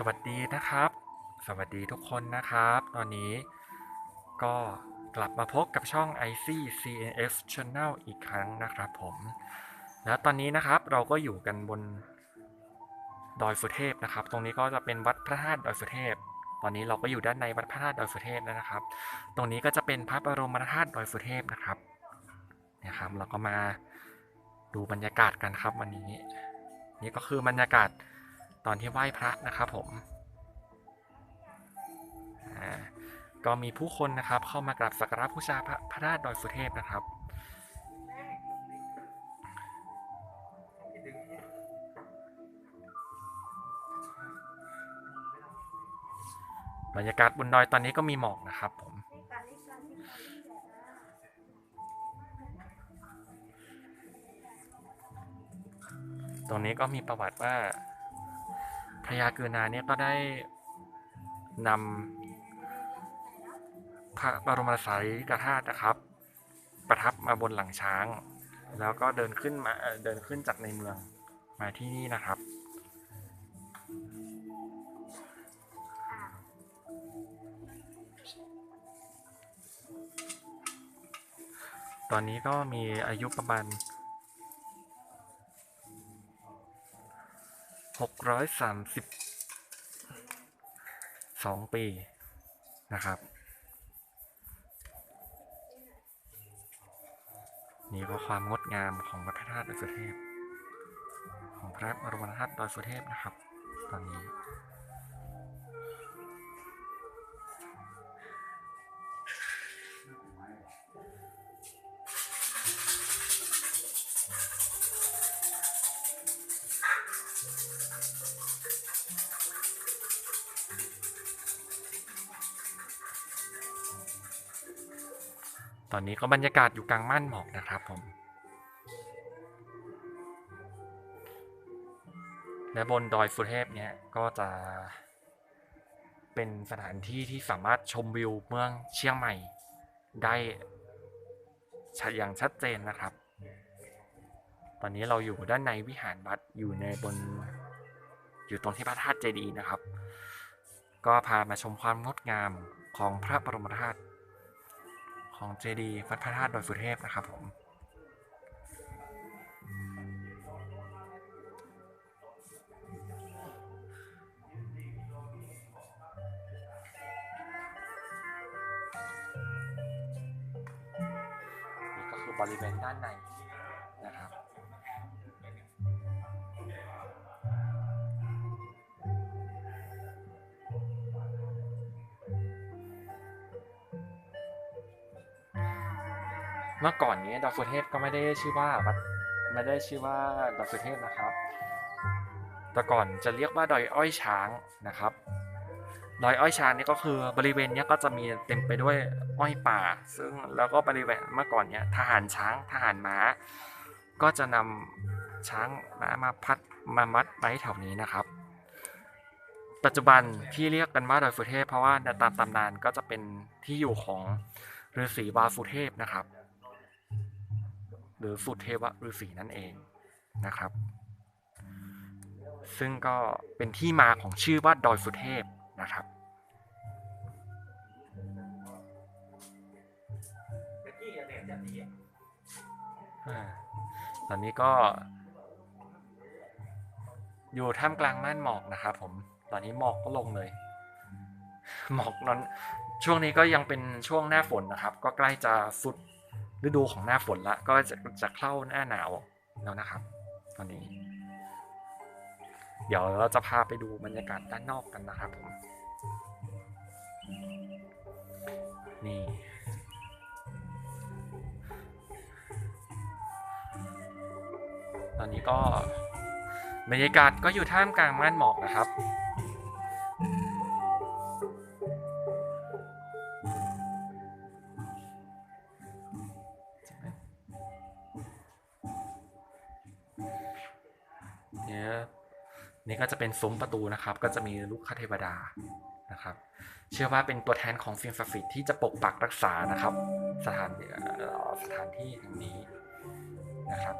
สวัสดีนะครับ สวัสดีทุกคนนะครับ ตอนนี้ก็กลับมาพบกับช่อง IC CNF Channel อีกครั้งนะครับผม แล้วตอนนี้นะครับเราก็อยู่กันบนดอยสุเทพนะครับ ตรงนี้ก็จะเป็นวัดพระธาตุดอยสุเทพ ตอนนี้เราก็อยู่ด้านในวัดพระธาตุดอยสุเทพแล้วนะครับ ตรงนี้ก็จะเป็นพระบรมธาตุดอยสุเทพนะครับนี่ยครับเราก็มาดูบรรยากาศกันครับวันนี้ นี่ก็คือบรรยากาศ ตอนที่ไหว้พระนะครับผมก็มีผู้คนนะครับเข้ามากราบสักการะบูชาพระพระธาตุดอยสุเทพนะครับบรรยากาศบนดอยตอนนี้ก็มีหมอกนะครับผม ตรงนี้ก็มีประวัติว่า พระยาเกือนาเนี่ยก็ได้นำพระบรมสารีริกธาตุนะครับ ประทับมาบนหลังช้าง แล้วก็เดินขึ้นมาเดินขึ้นจากในเมืองมาที่นี่นะครับ ตอนนี้ก็มีอายุประมาณ หกร้อยสามสิบสองปีนะครับ นี่ก็ความงดงามของวัดพระธาตุดอยสุเทพ ของพระบรมธาตุดอยสุเทพนะครับ ตอนนี้ ตอนนี้ก็บรรยากาศอยู่กลางม่านหมอกนะครับผม และบนดอยสุเทพเนี่ยก็จะเป็นสถานที่ที่สามารถชมวิวเมืองเชียงใหม่ได้อย่างชัดเจนนะครับ ตอนนี้เราอยู่ด้านในวิหารวัดอยู่ในบนอยู่ตรงที่พระธาตุเจดีย์นะครับ ก็พามาชมความงดงามของพระบรมธาตุ ของเจดีย์วัดพระธาตุดอยสุเทพนะครับผมนี่ก็คือบริเวณด้านใน เมื่อก่อนนี้ดอยสุเทพก็ไม่ได้ชื่อว่าวัดไม่ได้ชื่อว่าดอยสุเทพนะครับ แต่ก่อนจะเรียกว่าดอยอ้อยช้างนะครับ ดอยอ้อยช้างนี่ก็คือบริเวณนี้ก็จะมีเต็มไปด้วยอ้อยป่า ซึ่งแล้วก็บริเวณเมื่อก่อนเนี้ยทหารช้างทหารม้า ก็จะนำช้างม้ามาพัดมามัดไว้แถวนี้นะครับ ปัจจุบันที่เรียกกันว่าดอยสุเทพเพราะว่าตามตำนานก็จะเป็นที่อยู่ของฤาษีวาสุเทพนะครับ หรือสุเทวฤาษีนั่นเองนะครับ ซึ่งก็เป็นที่มาของชื่อว่าดอยสุเทพนะครับตอนนี้ก็ อยู่ท่ามกลางม่านหมอกนะครับผม ตอนนี้หมอกก็ลงเลย หมอกนั้นช่วงนี้ก็ยังเป็นช่วงหน้าฝนนะครับ ก็ใกล้จะสุด ฤดูของหน้าฝนละ ก็จะจะเข้าหน้าหนาวแล้วนะครับ ตอนนี้ เดี๋ยวเราจะพาไปดูบรรยากาศด้านนอกกันนะครับผม นี่ตอนนี้ก็บรรยากาศก็อยู่ท่ามกลางม่านหมอกนะครับ นี่ก็จะเป็นซุ้มประตูนะครับ ก็จะมีลูกคเทวดานะครับ เชื่อว่าเป็นตัวแทนของสิ่งศักดิ์สิทธิ์ที่จะปกปักรักษานะครับ สถานสถานที่แห่งนี้นะครับ